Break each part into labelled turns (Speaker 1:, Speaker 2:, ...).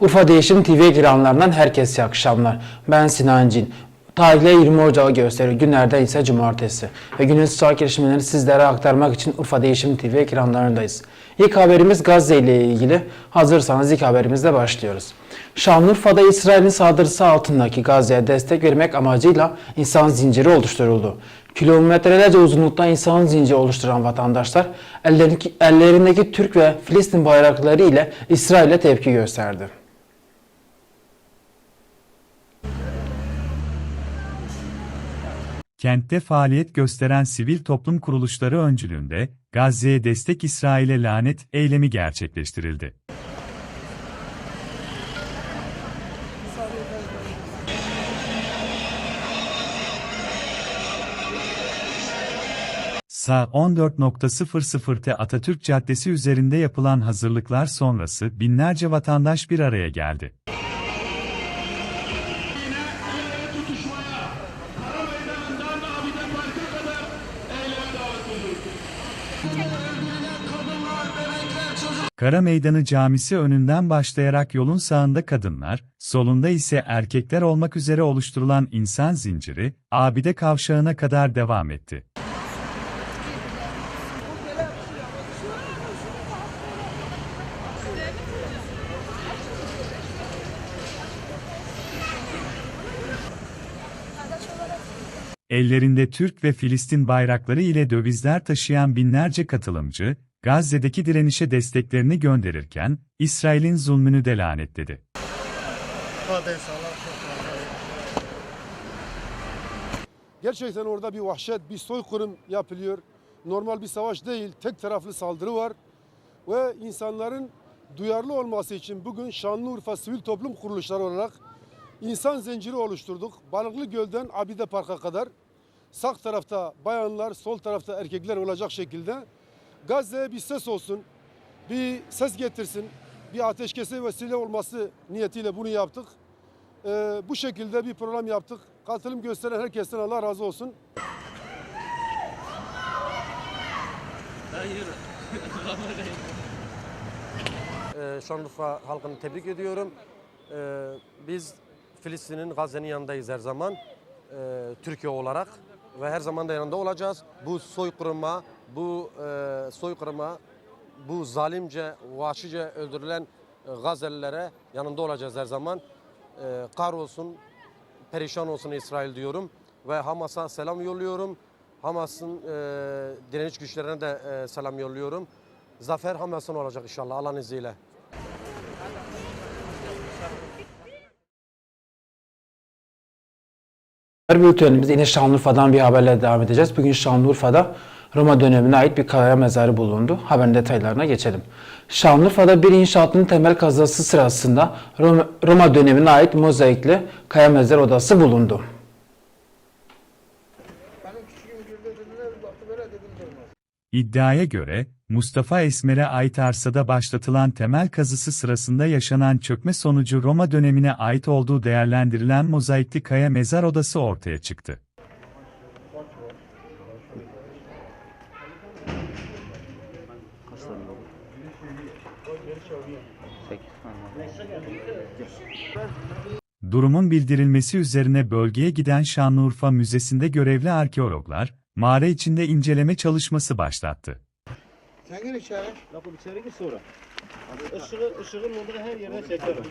Speaker 1: Urfa Değişim TV ekranlarından herkese akşamlar. Ben Sinan Cin. Tarihler 20 Ocağı gösteriyor. Günlerden ise cumartesi. Ve günün sıcak gelişmeleri sizlere aktarmak için Urfa Değişim TV ekranlarındayız. İlk haberimiz Gazze ile ilgili. Hazırsanız ilk haberimizle başlıyoruz. Şanlıurfa'da İsrail'in saldırısı altındaki Gazze'ye destek vermek amacıyla insan zinciri oluşturuldu. Kilometrelerce uzunlukta insan zinciri oluşturan vatandaşlar ellerindeki, ellerindeki Türk ve Filistin bayrakları ile İsrail'e tepki gösterdi.
Speaker 2: Kentte faaliyet gösteren sivil toplum kuruluşları öncülüğünde Gazze'ye destek İsrail'e lanet eylemi gerçekleştirildi. Sa 14.00'te Atatürk Caddesi üzerinde yapılan hazırlıklar sonrası binlerce vatandaş bir araya geldi. Kara Meydanı Camisi önünden başlayarak yolun sağında kadınlar, solunda ise erkekler olmak üzere oluşturulan insan zinciri, Abide Kavşağı'na kadar devam etti. Ellerinde Türk ve Filistin bayrakları ile dövizler taşıyan binlerce katılımcı, Gazze'deki direnişe desteklerini gönderirken, İsrail'in zulmünü de lanetledi.
Speaker 3: Gerçekten orada bir vahşet, bir soykırım yapılıyor. Normal bir savaş değil, tek taraflı saldırı var. Ve insanların duyarlı olması için bugün Şanlıurfa Sivil Toplum Kuruluşları olarak insan zinciri oluşturduk. Balıklı Göl'den Abide Park'a kadar sağ tarafta bayanlar, sol tarafta erkekler olacak şekilde Gazze'ye bir ses olsun, bir ses getirsin, bir ateşkese vesile olması niyetiyle bunu yaptık. Ee, bu şekilde bir program yaptık. Katılım gösteren herkesten Allah razı olsun.
Speaker 4: Ee, Şanlıurfa halkını tebrik ediyorum. Ee, biz Filistin'in Gazze'nin yanındayız her zaman. Ee, Türkiye olarak ve her zaman da yanında olacağız. Bu soykırıma, bu e, soykırıma, bu zalimce, vahşice öldürülen e, Gazze'lilere yanında olacağız her zaman. Ee, kahrolsun, perişan olsun İsrail diyorum ve Hamas'a selam yolluyorum. Hamas'ın e, direniş güçlerine de e, selam yolluyorum. Zafer Hamas'ın olacak inşallah Allah'ın izniyle.
Speaker 1: Haber bültenimizde yine Şanlıurfa'dan bir haberle devam edeceğiz. Bugün Şanlıurfa'da Roma dönemine ait bir kaya mezarı bulundu. Haberin detaylarına geçelim. Şanlıurfa'da bir inşaatın temel kazası sırasında Roma, dönemine ait mozaikli kaya mezar odası bulundu.
Speaker 2: İddiaya göre, Mustafa Esmer'e ait arsada başlatılan temel kazısı sırasında yaşanan çökme sonucu Roma dönemine ait olduğu değerlendirilen mozaikli kaya mezar odası ortaya çıktı. Durumun bildirilmesi üzerine bölgeye giden Şanlıurfa Müzesi'nde görevli arkeologlar, mağara içinde inceleme çalışması başlattı.
Speaker 5: Sen gir içeri.
Speaker 6: Bakın içeri gir sonra. Işığı, ışığın olduğu her yerine çekerim.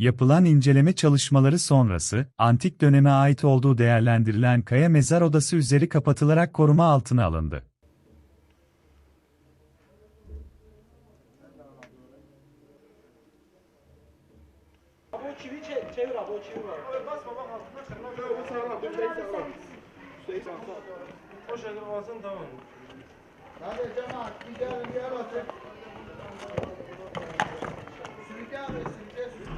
Speaker 2: Yapılan inceleme çalışmaları sonrası, antik döneme ait olduğu değerlendirilen kaya mezar odası üzeri kapatılarak koruma altına alındı.
Speaker 6: Abi o çivi çevir, çevir abi o çivi var. Basma bak altına kırmaz. Bu sağlam, bu şey sağlam. Şey sağlam. O şekilde olsun tamam.
Speaker 5: Hadi cemaat bir gelin bir yer atın. Sürükle abi sürükle sürükle.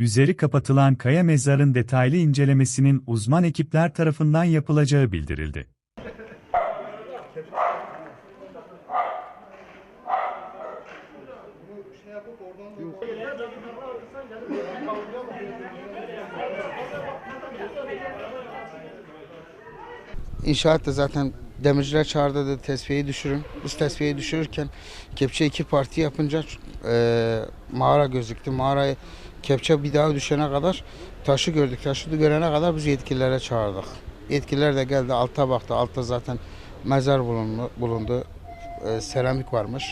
Speaker 2: Üzeri kapatılan kaya mezarın detaylı incelemesinin uzman ekipler tarafından yapılacağı bildirildi.
Speaker 7: İnşaat da zaten demirciler çağırdı da tesviyeyi düşürün. Biz tesviyeyi düşürürken kepçe iki parti yapınca e, mağara gözüktü. Mağarayı kepçe bir daha düşene kadar taşı gördük. Taşı görene kadar biz yetkililere çağırdık. Yetkililer de geldi alta baktı. Altta zaten mezar bulundu. bulundu. E, seramik varmış.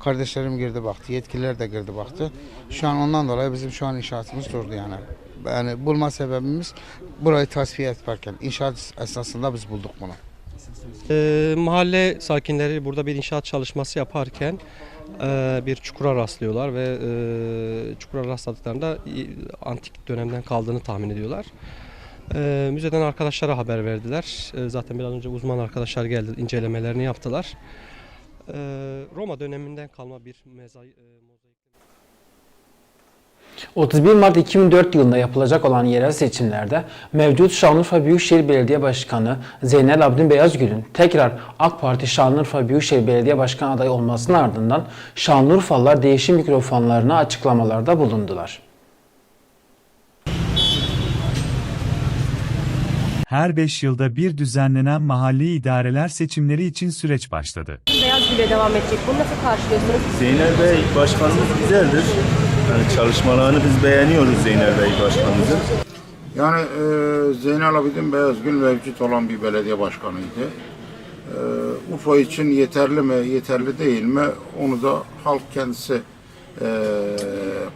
Speaker 7: Kardeşlerim girdi baktı. Yetkililer de girdi baktı. Şu an ondan dolayı bizim şu an inşaatımız durdu yani. Yani bulma sebebimiz burayı tasfiye etmerken inşaat esnasında biz bulduk bunu.
Speaker 8: Ee, mahalle sakinleri burada bir inşaat çalışması yaparken e, bir çukura rastlıyorlar ve e, çukura rastladıklarında e, antik dönemden kaldığını tahmin ediyorlar. E, müzeden arkadaşlara haber verdiler. E, zaten biraz önce uzman arkadaşlar geldi, incelemelerini yaptılar. E, Roma döneminden kalma bir e, mozaik.
Speaker 1: 31 Mart 2004 yılında yapılacak olan yerel seçimlerde mevcut Şanlıurfa Büyükşehir Belediye Başkanı Zeynel Abidin Beyazgül'ün tekrar AK Parti Şanlıurfa Büyükşehir Belediye Başkanı adayı olmasının ardından Şanlıurfalılar değişim mikrofonlarına açıklamalarda bulundular.
Speaker 2: Her 5 yılda bir düzenlenen mahalli idareler seçimleri için süreç başladı.
Speaker 9: Beyaz Gül'e devam edecek. Bunu nasıl karşılıyorsunuz?
Speaker 10: Zeynel Bey başkanımız güzeldir. Yani çalışmalarını biz beğeniyoruz Zeynel Bey başkanımızın.
Speaker 5: Yani e, Zeynel Abidin Beyazgül mevcut olan bir belediye başkanıydı. E, Urfa için yeterli mi, yeterli değil mi onu da halk kendisi e,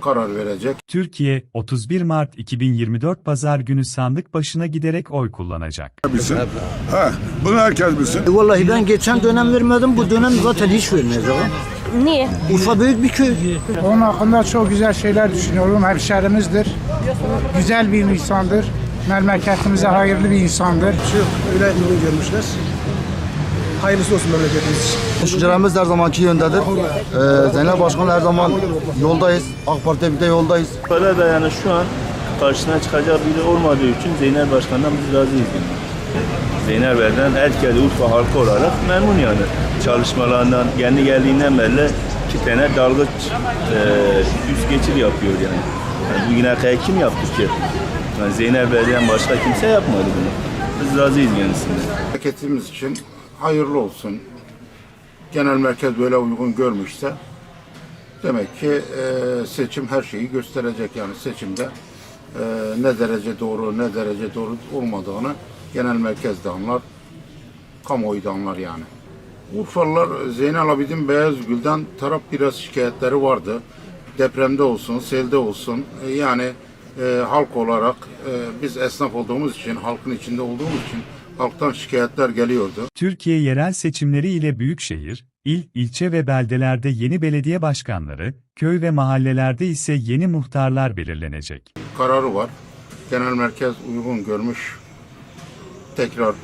Speaker 5: karar verecek.
Speaker 2: Türkiye, 31 Mart 2024 Pazar günü sandık başına giderek oy kullanacak.
Speaker 11: bilsin. Ha, bunu herkes bilsin.
Speaker 12: Vallahi ben geçen dönem vermedim, bu dönem zaten hiç vermeyeceğim.
Speaker 9: Niye?
Speaker 12: Urfa büyük bir köy.
Speaker 13: Onun hakkında çok güzel şeyler düşünüyorum. Hemşerimizdir. Güzel bir insandır. Memleketimize hayırlı bir insandır.
Speaker 12: Öyle uygun görmüşler. Hayırlısı olsun memleketimiz. Düşüncelerimiz her zamanki yöndedir. Ee, Zeynep Başkan her zaman yoldayız. AK Parti bir de yoldayız.
Speaker 10: Para da yani şu an karşısına çıkacak biri olmadığı için Zeynel Başkan'dan biz razıyız. Yani. Zeynel Bey'den herkes Urfa halkı olarak memnun yani. Çalışmalarından, kendi geldiğinden beri iki tane dalgıç e, üst geçir yapıyor yani. yani bugüne kadar kim yaptı ki? Yani Zeynel Bey'den başka kimse yapmadı bunu. Biz razıyız kendisinden.
Speaker 5: Memleketimiz için hayırlı olsun. Genel merkez böyle uygun görmüşse demek ki e, seçim her şeyi gösterecek yani seçimde e, ne derece doğru ne derece doğru olmadığını genel merkez de anlar, kamuoyu da anlar yani. Urfalılar Zeynel Abidin Beyazgül'den taraf biraz şikayetleri vardı. Depremde olsun, selde olsun. E, yani e, halk olarak e, biz esnaf olduğumuz için, halkın içinde olduğumuz için halktan şikayetler geliyordu.
Speaker 2: Türkiye yerel seçimleri ile büyükşehir, il, ilçe ve beldelerde yeni belediye başkanları, köy ve mahallelerde ise yeni muhtarlar belirlenecek.
Speaker 5: Kararı var. Genel merkez uygun görmüş. Tekrar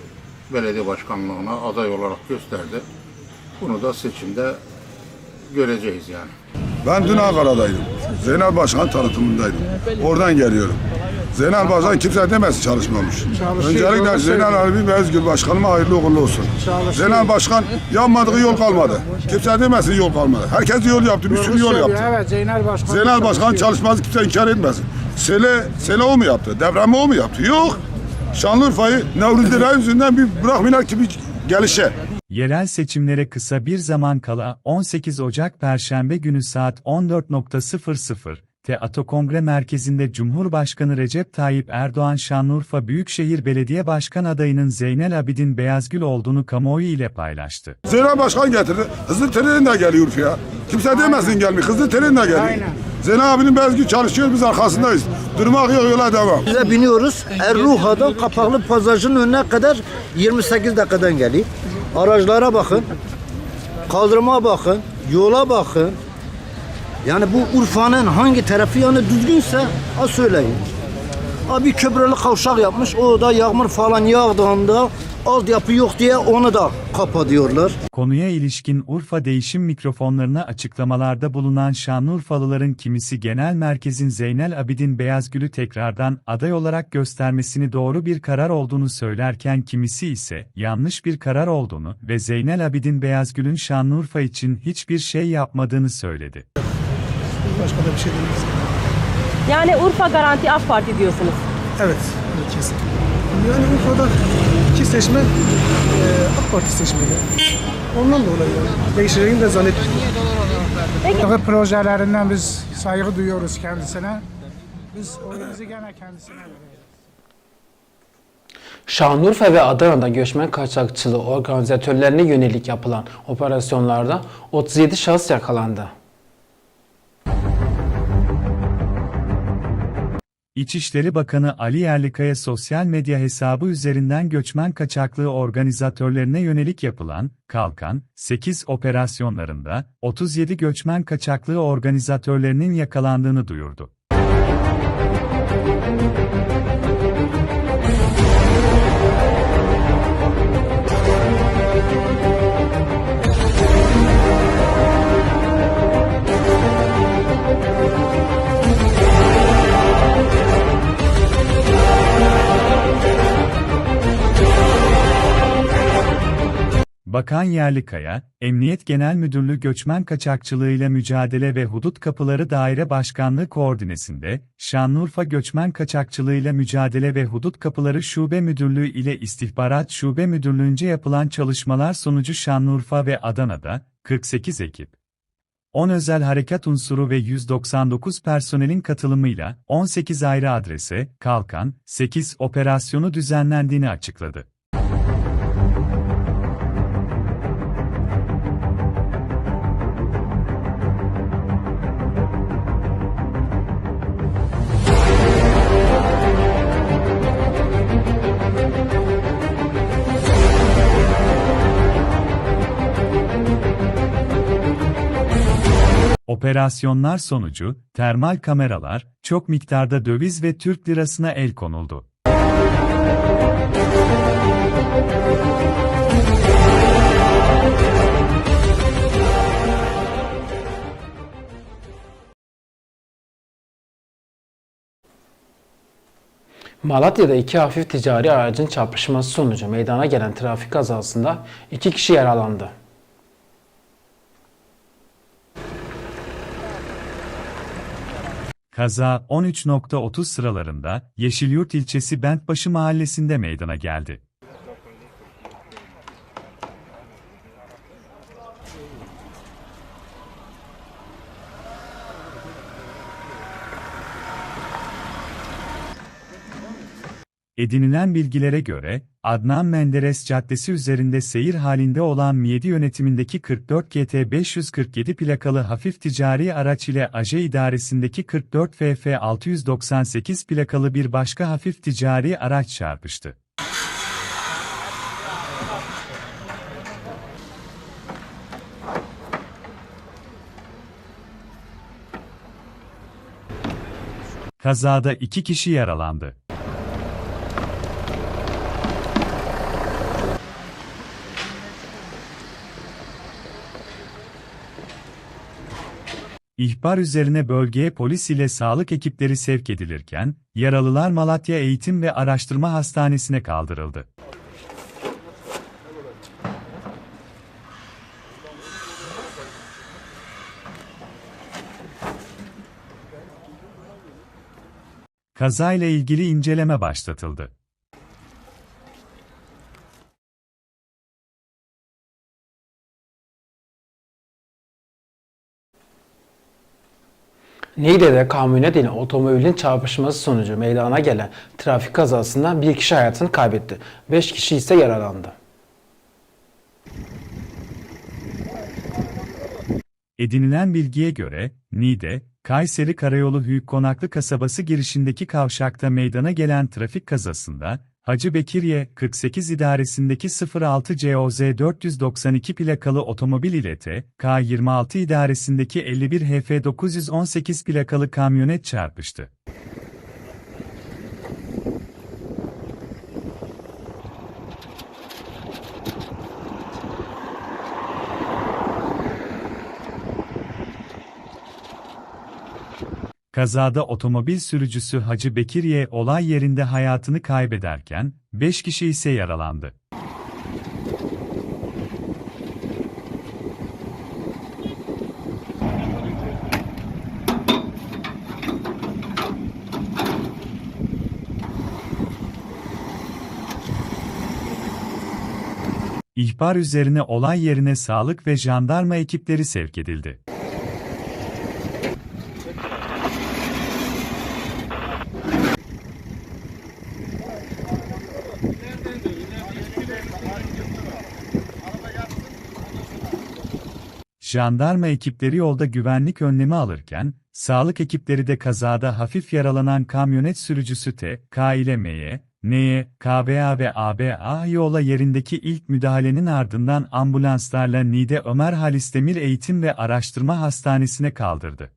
Speaker 5: belediye başkanlığına aday olarak gösterdi. Bunu da seçimde göreceğiz yani.
Speaker 11: Ben dün Ankara'daydım. Zeynel Başkan tanıtımındaydım. Oradan geliyorum. Zeynel Başkan kimse demez çalışmamış. Öncelikle Zeynel abi Beyazgül Başkanıma hayırlı uğurlu olsun. Zeynel Başkan yapmadığı yol kalmadı. Kimse demesin yol kalmadı. Herkes yol yaptı, bir sürü yol yaptı.
Speaker 13: Evet Zeynel Başkan.
Speaker 11: Zeynel Başkan çalışması kimse inkar etmesin. Sele, sele o mu yaptı? Depremi o mu yaptı? Yok. Şanlıurfa'yı Direği yüzünden bir bırakmıyorlar ki gelişe.
Speaker 2: Yerel seçimlere kısa bir zaman kala 18 Ocak Perşembe günü saat 14.00 Te Ato Kongre Merkezi'nde Cumhurbaşkanı Recep Tayyip Erdoğan Şanlıurfa Büyükşehir Belediye Başkan adayının Zeynel Abidin Beyazgül olduğunu kamuoyu ile paylaştı.
Speaker 11: Zeynel Başkan getirdi. Hızlı tren de geliyor Urfa'ya. Kimse demesin gelmiyor. Hızlı tren de geliyor.
Speaker 13: Aynen.
Speaker 11: Zeynel abinin bezgi çalışıyor biz arkasındayız. Durmak yok yola devam.
Speaker 12: Bize biniyoruz. Erruha'dan Kapaklı Pazarcı'nın önüne kadar 28 dakikadan geliyor. Araçlara bakın. Kaldırıma bakın. Yola bakın. Yani bu Urfa'nın hangi tarafı yani düzgünse ha söyleyin. Abi köprülü kavşak yapmış. O da yağmur falan yağdığında altyapı yok diye onu da kapatıyorlar.
Speaker 2: Konuya ilişkin Urfa değişim mikrofonlarına açıklamalarda bulunan Şanlıurfalıların kimisi genel merkezin Zeynel Abidin Beyazgül'ü tekrardan aday olarak göstermesini doğru bir karar olduğunu söylerken kimisi ise yanlış bir karar olduğunu ve Zeynel Abidin Beyazgül'ün Şanlıurfa için hiçbir şey yapmadığını söyledi.
Speaker 6: Başka da bir şey demeyiz.
Speaker 9: Yani Urfa garanti AK Parti diyorsunuz.
Speaker 6: Evet, evet kesin. Yani Urfa'da iki seçmen e, AK Parti seçmeni. Ondan dolayı yani. Değişeceğini de zannetmiyorum.
Speaker 13: Peki. projelerinden biz saygı duyuyoruz kendisine. Biz oyumuzu gene kendisine veriyoruz.
Speaker 1: Şanlıurfa ve Adana'da göçmen kaçakçılığı organizatörlerine yönelik yapılan operasyonlarda 37 şahıs yakalandı.
Speaker 2: İçişleri Bakanı Ali Yerlikaya sosyal medya hesabı üzerinden göçmen kaçaklığı organizatörlerine yönelik yapılan Kalkan 8 operasyonlarında 37 göçmen kaçaklığı organizatörlerinin yakalandığını duyurdu. Bakan Yerlikaya, Emniyet Genel Müdürlüğü Göçmen Kaçakçılığı ile Mücadele ve Hudut Kapıları Daire Başkanlığı koordinesinde, Şanlıurfa Göçmen Kaçakçılığı ile Mücadele ve Hudut Kapıları Şube Müdürlüğü ile İstihbarat Şube Müdürlüğü'nce yapılan çalışmalar sonucu Şanlıurfa ve Adana'da 48 ekip, 10 özel harekat unsuru ve 199 personelin katılımıyla 18 ayrı adrese, kalkan, 8 operasyonu düzenlendiğini açıkladı. Operasyonlar sonucu, termal kameralar, çok miktarda döviz ve Türk lirasına el konuldu.
Speaker 1: Malatya'da iki hafif ticari aracın çarpışması sonucu meydana gelen trafik kazasında iki kişi yaralandı.
Speaker 2: Kaza 13.30 sıralarında Yeşilyurt ilçesi Bentbaşı mahallesinde meydana geldi. Edinilen bilgilere göre, Adnan Menderes Caddesi üzerinde seyir halinde olan MİEDİ yönetimindeki 44 GT 547 plakalı hafif ticari araç ile AJE idaresindeki 44 FF 698 plakalı bir başka hafif ticari araç çarpıştı. Kazada iki kişi yaralandı. İhbar üzerine bölgeye polis ile sağlık ekipleri sevk edilirken, yaralılar Malatya Eğitim ve Araştırma Hastanesi'ne kaldırıldı. Kazayla ilgili inceleme başlatıldı.
Speaker 1: Niğde'de kamyonet ile otomobilin çarpışması sonucu meydana gelen trafik kazasında bir kişi hayatını kaybetti. 5 kişi ise yaralandı.
Speaker 2: Edinilen bilgiye göre, Niğde, Kayseri Karayolu Hüyük Konaklı kasabası girişindeki kavşakta meydana gelen trafik kazasında, Hacı Bekiriye 48 idaresindeki 06 COZ 492 plakalı otomobil ile T, K26 idaresindeki 51 HF 918 plakalı kamyonet çarpıştı. Kazada otomobil sürücüsü Hacı Bekirye olay yerinde hayatını kaybederken 5 kişi ise yaralandı. İhbar üzerine olay yerine sağlık ve jandarma ekipleri sevk edildi. Jandarma ekipleri yolda güvenlik önlemi alırken, sağlık ekipleri de kazada hafif yaralanan kamyonet sürücüsü T, K ile M'ye, N'ye, KBA ve ABA yola yerindeki ilk müdahalenin ardından ambulanslarla Nide Ömer Halis Demir Eğitim ve Araştırma Hastanesi'ne kaldırdı.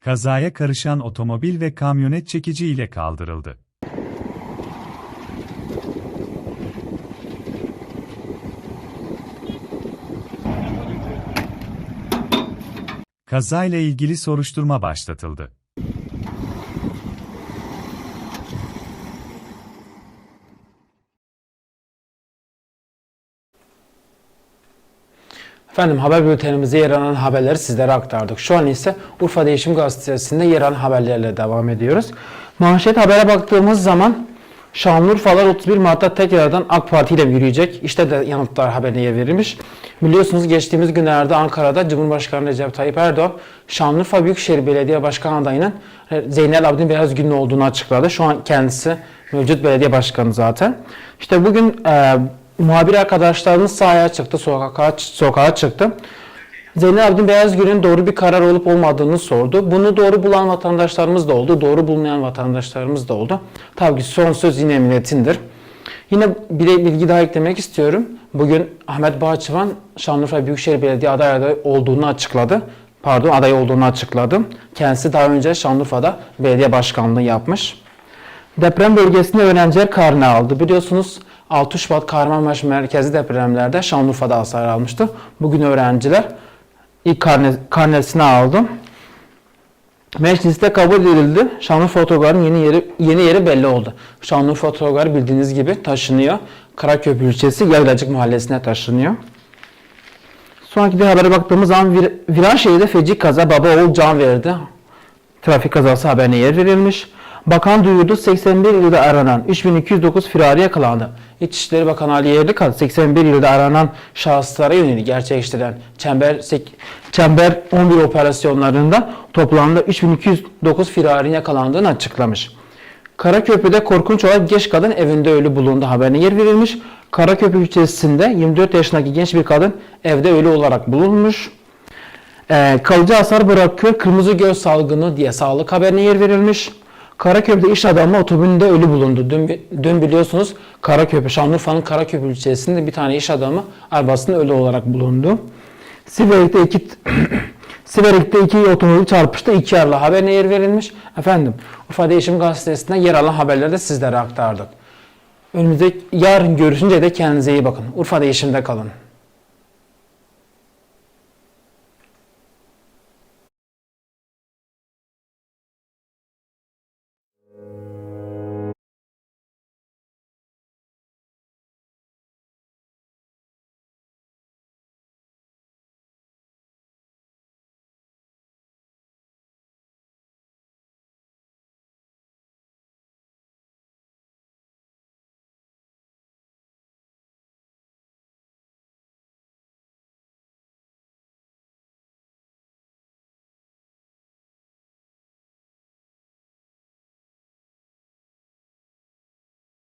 Speaker 2: Kazaya karışan otomobil ve kamyonet çekici ile kaldırıldı. Kazayla ilgili soruşturma başlatıldı.
Speaker 1: Efendim haber bültenimizde yer alan haberleri sizlere aktardık. Şu an ise Urfa Değişim Gazetesi'nde yer alan haberlerle devam ediyoruz. Manşet habere baktığımız zaman Şanlıurfalar 31 Mart'ta tekrardan AK Parti ile yürüyecek. İşte de yanıtlar haberine yer verilmiş. Biliyorsunuz geçtiğimiz günlerde Ankara'da Cumhurbaşkanı Recep Tayyip Erdoğan Şanlıurfa Büyükşehir Belediye Başkan adayının Zeynel Abidin Beyazgünlü olduğunu açıkladı. Şu an kendisi mevcut belediye başkanı zaten. İşte bugün e, muhabir arkadaşlarımız sahaya çıktı, sokağa, sokağa çıktı. Zeynel Abidin Beyazgül'ün doğru bir karar olup olmadığını sordu. Bunu doğru bulan vatandaşlarımız da oldu, doğru bulmayan vatandaşlarımız da oldu. Tabii ki son söz yine milletindir. Yine bir bilgi daha eklemek istiyorum. Bugün Ahmet Bahçıvan Şanlıurfa Büyükşehir Belediye aday adayı olduğunu açıkladı. Pardon aday olduğunu açıkladı. Kendisi daha önce Şanlıurfa'da belediye başkanlığı yapmış. Deprem bölgesinde öğrenciler karne aldı. Biliyorsunuz 6 Şubat Kahramanmaraş merkezi depremlerde Şanlıurfa'da hasar almıştı. Bugün öğrenciler ilk karne, karnesini aldı. Mecliste kabul edildi. Şanlıurfa Otogarı'nın yeni yeri, yeni yeri belli oldu. Şanlıurfa Otogarı bildiğiniz gibi taşınıyor. Karaköprü ilçesi Yaylacık mahallesine taşınıyor. Sonraki bir habere baktığımız zaman Vir Viranşehir'de feci kaza baba oğul can verdi. Trafik kazası haberine yer verilmiş. Bakan duyurdu 81 ilde aranan 3209 firari yakalandı. İçişleri Bakanı Ali Yerlikaya 81 ilde aranan şahıslara yönelik gerçekleştirilen Çember, Çember 11 operasyonlarında toplamda 3209 firarinin yakalandığını açıklamış. Karaköprü'de korkunç olarak genç kadın evinde ölü bulundu haberine yer verilmiş. Karaköprü ilçesinde 24 yaşındaki genç bir kadın evde ölü olarak bulunmuş. Ee, kalıcı hasar bırakıyor kırmızı göz salgını diye sağlık haberine yer verilmiş. Karaköprü'de iş adamı otomobilinde ölü bulundu. Dün, dün biliyorsunuz Karaköprü, Şanlıurfa'nın Karaköprü ilçesinde bir tane iş adamı arabasında ölü olarak bulundu. Siverek'te iki Siverek'te iki otomobil çarpıştı. iki yaralı haberine yer verilmiş. Efendim Urfa Değişim Gazetesi'nde yer alan haberleri de sizlere aktardık. Önümüzde yarın görüşünce de kendinize iyi bakın. Urfa Değişim'de kalın.